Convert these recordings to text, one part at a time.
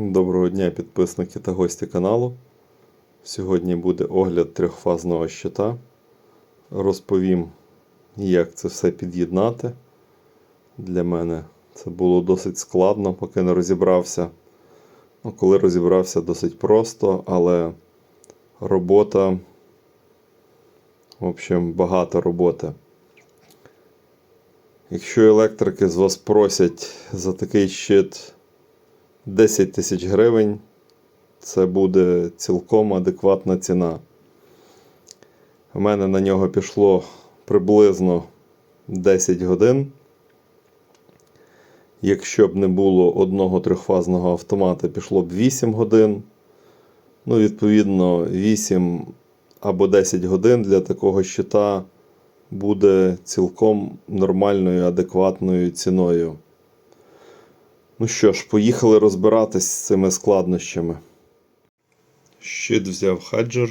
Доброго дня, підписники та гості каналу. Сьогодні буде огляд трьохфазного щита. Розповім, як це все під'єднати. Для мене це було досить складно, поки не розібрався. Ну, коли розібрався досить просто, але робота, в общем, багато роботи. Якщо електрики з вас просять за такий щит 10 тисяч гривень, це буде цілком адекватна ціна. У мене на нього пішло приблизно 10 годин. Якщо б не було одного трьохфазного автомата, пішло б 8 годин. Ну, відповідно, 8 або 10 годин для такого щита буде цілком нормальною, адекватною ціною. Ну що ж, поїхали розбиратись з цими складнощами. Щит взяв хаджер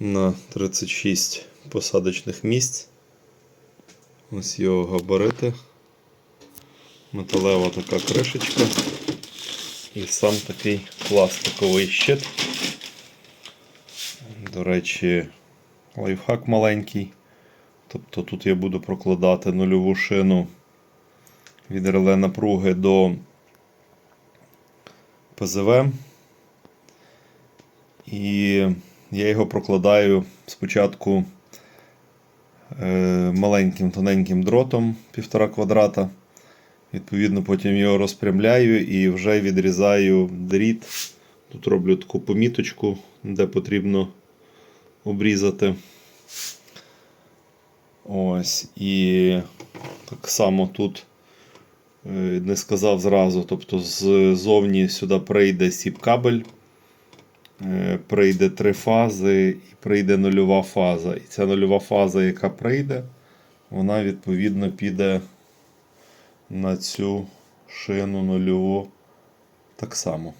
на 36 посадочних місць. Ось його габарити. Металева така кришечка. І сам такий пластиковий щит. До речі, лайфхак маленький. Тобто тут я буду прокладати нульову шину від реле напруги до ПЗВ. І я його прокладаю спочатку е, маленьким тоненьким дротом 1,5 квадрата. Відповідно, потім його розпрямляю і вже відрізаю дріт. Тут роблю таку поміточку, де потрібно обрізати. Ось. І так само тут не сказав зразу. Тобто ззовні сюди прийде сіп-кабель, е, прийде три фази і прийде нульова фаза. І ця нульова фаза, яка прийде, вона відповідно піде на цю шину нульову так само.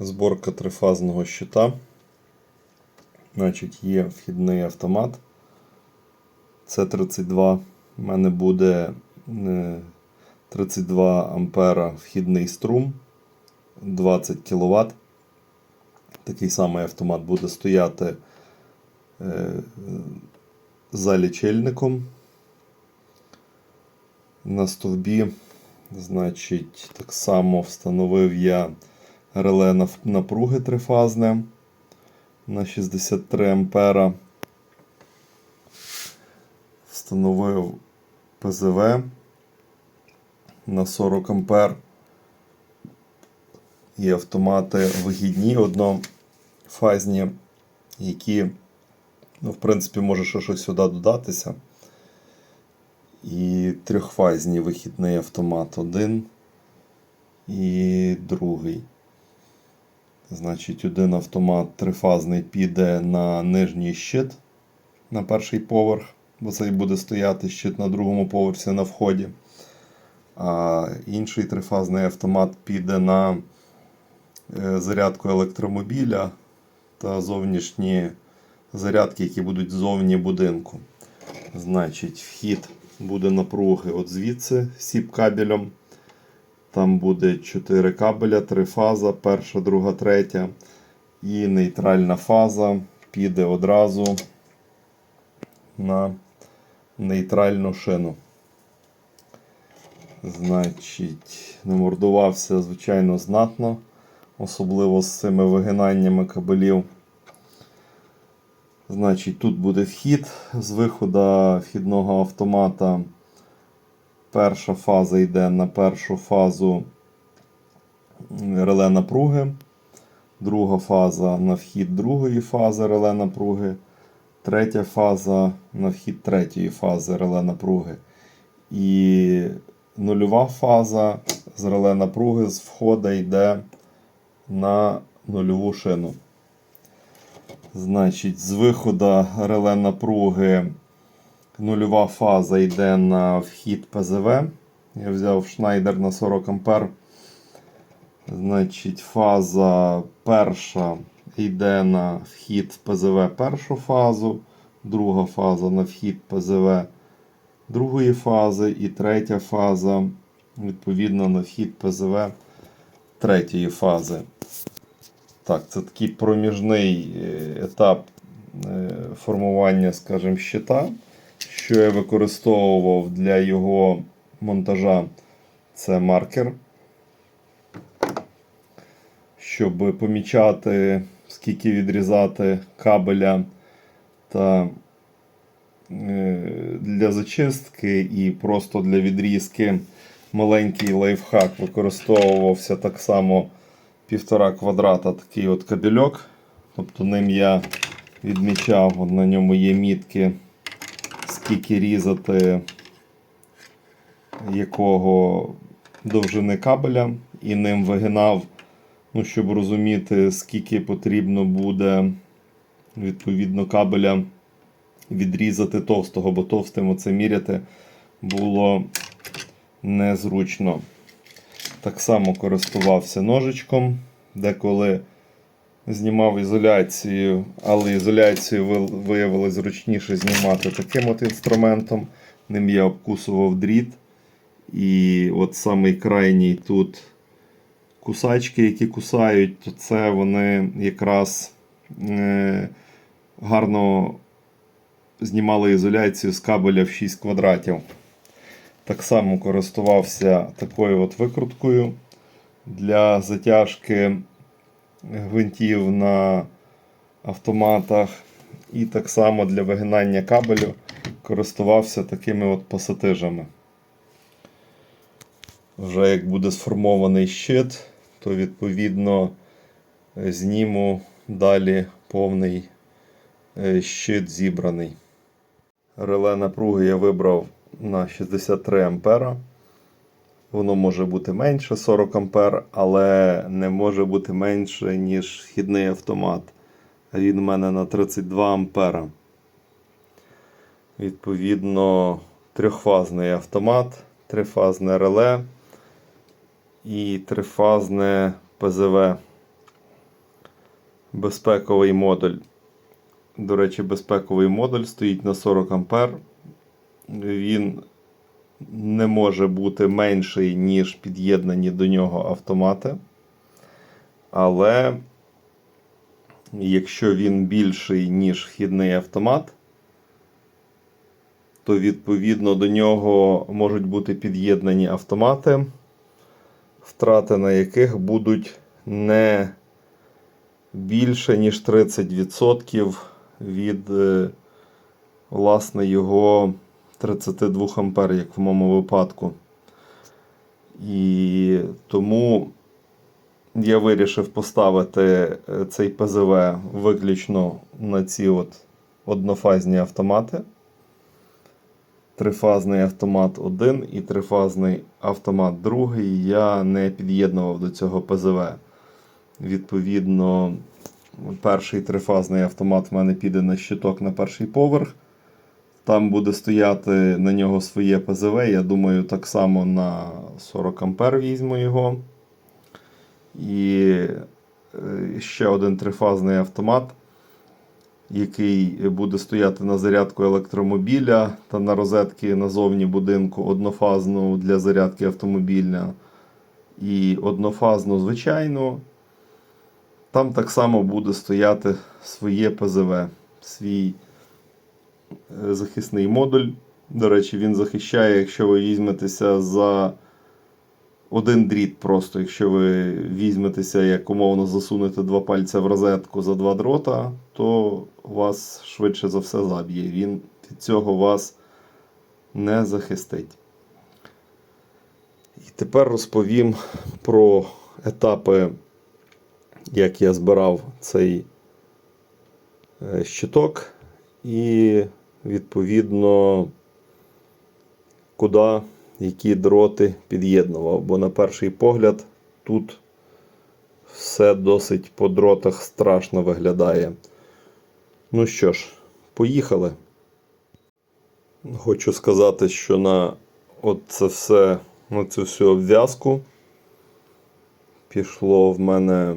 Зборка трифазного щита. Значить, є вхідний автомат. Це 32. У мене буде е, 32 ампера вхідний струм 20 кВт. Такий самий автомат буде стояти е, за лічильником. На стовбі, значить, так само встановив я реле напруги трифазне на 63 ампера. Встановив ПЗВ на 40 ампер. І автомати вигідні, однофазні, які, ну, в принципі, може щось сюди додатися. І трьохфазні вихідний автомат один і другий. Значить, один автомат трифазний піде на нижній щит на перший поверх, бо цей буде стояти щит на другому поверсі на вході. А інший трифазний автомат піде на е, зарядку електромобіля та зовнішні зарядки, які будуть ззовні будинку. Значить, вхід буде напруги от звідси сіп кабелем. Там буде 4 кабеля, 3 фаза, перша, друга, третя. І нейтральна фаза піде одразу на нейтральну шину. Значить, намордувався, звичайно, знатно, особливо з цими вигинаннями кабелів. Значить, тут буде вхід з виходу вхідного автомата. Перша фаза йде на першу фазу реле напруги. Друга фаза на вхід другої фази реле напруги. Третя фаза на вхід третьої фази реле напруги. І нульова фаза з реле напруги з входу йде на нульову шину. Значить, з виходу реле напруги нульова фаза йде на вхід ПЗВ. Я взяв шнайдер на 40 ампер. Значить, фаза перша йде на вхід ПЗВ першу фазу, друга фаза на вхід ПЗВ другої фази і третя фаза відповідно на вхід ПЗВ третьої фази. Так, це такий проміжний е, етап е, формування, скажімо, щита, що я використовував для його монтажа. Це маркер, щоб помічати, скільки відрізати кабеля та е, для зачистки і просто для відрізки маленький лайфхак використовувався так само півтора квадрата такий от кабельок. Тобто ним я відмічав, на ньому є мітки, скільки різати якого довжини кабеля, і ним вигинав, ну, щоб розуміти, скільки потрібно буде відповідно кабеля відрізати товстого, бо товстим оце міряти було незручно. Так само користувався ножичком, деколи знімав ізоляцію, але ізоляцію ви- виявилось зручніше знімати таким от інструментом. Ним я обкусував дріт. І от самий крайній тут кусачки, які кусають, то це вони якраз е, гарно знімали ізоляцію з кабеля в 6 квадратів. Так само користувався такою от викруткою для затяжки гвинтів на автоматах. І так само для вигинання кабелю користувався такими от пасатижами. Вже як буде сформований щит, то відповідно зніму далі повний е, щит зібраний. Реле напруги я вибрав на 63 ампера. Воно може бути менше 40 ампер, але не може бути менше, ніж вхідний автомат. Він у мене на 32 ампера. Відповідно, трьохфазний автомат, трифазне реле і трифазне ПЗВ. Безпековий модуль. До речі, безпековий модуль стоїть на 40 ампер. Він не може бути менший, ніж під'єднані до нього автомати. Але якщо він більший, ніж вхідний автомат, то відповідно до нього можуть бути під'єднані автомати, втрати на яких будуть не більше, ніж 30% від е, власне його 32 ампер, як в моєму випадку. І тому я вирішив поставити е, цей ПЗВ виключно на ці от однофазні автомати. Трифазний автомат 1 і трифазний автомат 2 я не під'єднував до цього ПЗВ. Відповідно, перший трифазний автомат в мене піде на щиток на перший поверх. Там буде стояти на нього своє ПЗВ. Я думаю, так само на 40 ампер візьму його. І е, ще один трифазний автомат, який буде стояти на зарядку електромобіля та на розетки назовні будинку однофазну для зарядки автомобіля. І однофазну звичайну. Там так само буде стояти своє ПЗВ, свій е, захисний модуль. До речі, він захищає, якщо ви візьметеся за один дріт просто. Якщо ви візьметеся, як умовно засунете два пальця в розетку за два дрота, то вас швидше за все заб'є. Він від цього вас не захистить. І тепер розповім про етапи як я збирав цей е, щиток, і відповідно, куди які дроти під'єднував. Бо на перший погляд тут все досить по дротах страшно виглядає. Ну що ж, поїхали. Хочу сказати, що на от це все, на цю всю обв'язку пішло в мене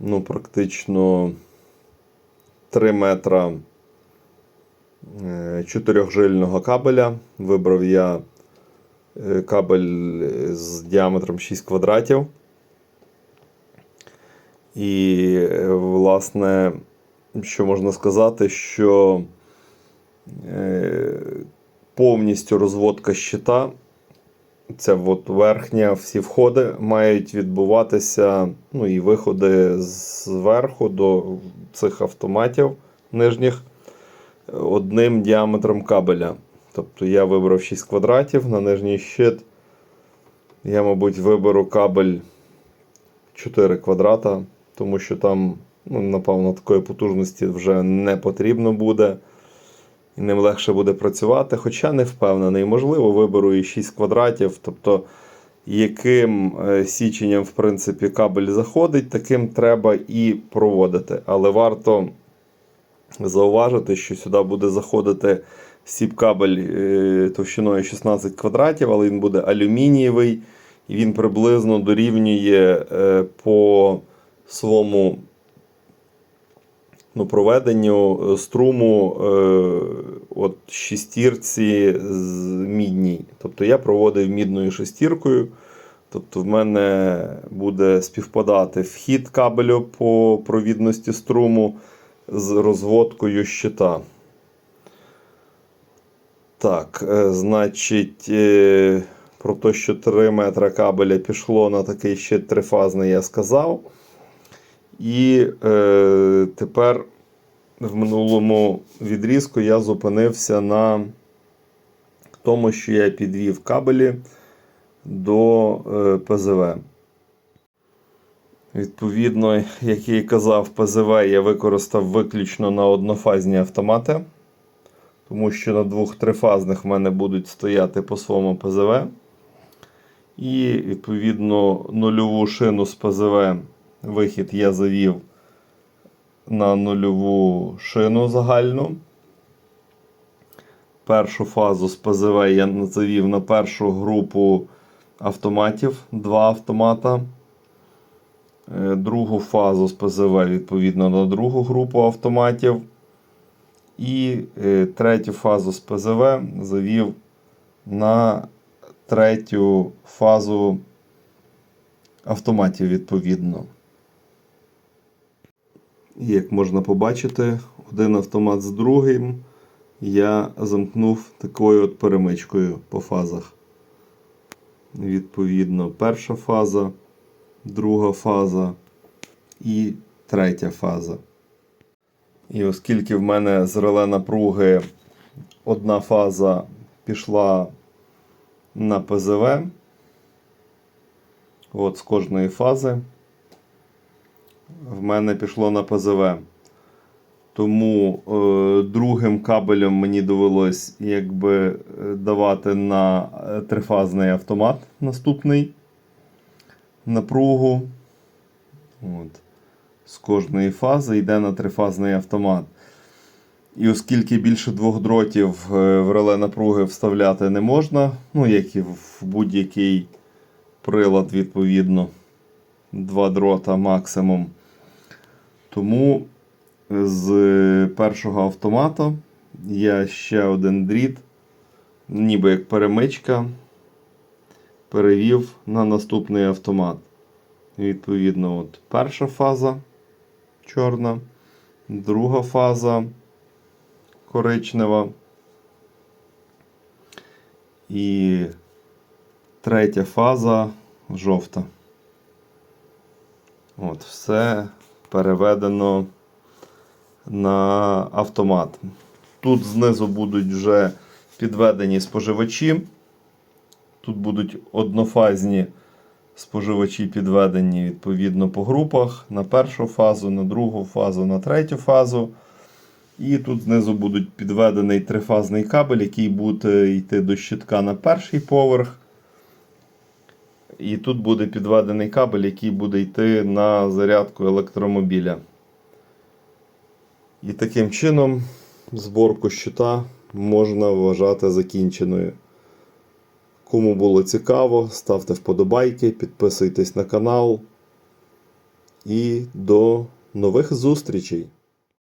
ну, практично 3 метра чотирьохжильного кабеля. Вибрав я е, кабель з діаметром 6 квадратів. І, е, власне, що можна сказати, що е, повністю розводка щита, ця от верхня, всі входи мають відбуватися, ну і виходи зверху до цих автоматів нижніх одним діаметром кабеля. Тобто я вибрав 6 квадратів на нижній щит. Я, мабуть, виберу кабель 4 квадрата, тому що там, ну, напевно, такої потужності вже не потрібно буде. І ним легше буде працювати. Хоча не впевнений, можливо, виберу і 6 квадратів. Тобто, яким е, січенням, в принципі, кабель заходить, таким треба і проводити. Але варто зауважити, що сюди буде заходити сіп-кабель е, товщиною 16 квадратів, але він буде алюмінієвий, і він приблизно дорівнює е, по своєму ну, проведенню е, струму от шестірці з мідній. Тобто я проводив мідною шестіркою. Тобто в мене буде співпадати вхід кабелю по провідності струму з розводкою щита. Так, е, значить, е, про те, що 3 метра кабеля пішло на такий щит трифазний, я сказав. І е, тепер в минулому відрізку я зупинився на тому, що я підвів кабелі до е, ПЗВ. Відповідно, як я і казав, ПЗВ я використав виключно на однофазні автомати, тому що на двох трифазних в мене будуть стояти по своєму ПЗВ. І, відповідно, нульову шину з ПЗВ вихід я завів на нульову шину загальну. Першу фазу з ПЗВ я завів на першу групу автоматів, два автомата. Е, Другу фазу з ПЗВ, відповідно, на другу групу автоматів. І е, третю фазу з ПЗВ завів на третю фазу автоматів, відповідно. І Як можна побачити, один автомат з другим я замкнув такою от перемичкою по фазах. Відповідно, перша фаза, друга фаза і третя фаза. І оскільки в мене з реле напруги одна фаза пішла на ПЗВ, от з кожної фази в мене пішло на ПЗВ. Тому е, другим кабелем мені довелось якби е, давати на е, трифазний автомат наступний напругу. От. З кожної фази йде на трифазний автомат. І оскільки більше двох дротів е, в реле напруги вставляти не можна, ну, як і в будь-який прилад, відповідно, два дрота максимум. Тому з першого автомата я ще один дріт, ніби як перемичка, перевів на наступний автомат. Відповідно, от перша фаза чорна, друга фаза коричнева. І третя фаза жовта. От, все переведено на автомат. Тут знизу будуть вже підведені споживачі. Тут будуть однофазні споживачі підведені відповідно по групах на першу фазу, на другу фазу, на третю фазу. І тут знизу будуть підведений трифазний кабель, який буде йти до щитка на перший поверх. І тут буде підведений кабель, який буде йти на зарядку електромобіля. І таким чином зборку щита можна вважати закінченою. Кому було цікаво, ставте вподобайки, підписуйтесь на канал. І до нових зустрічей!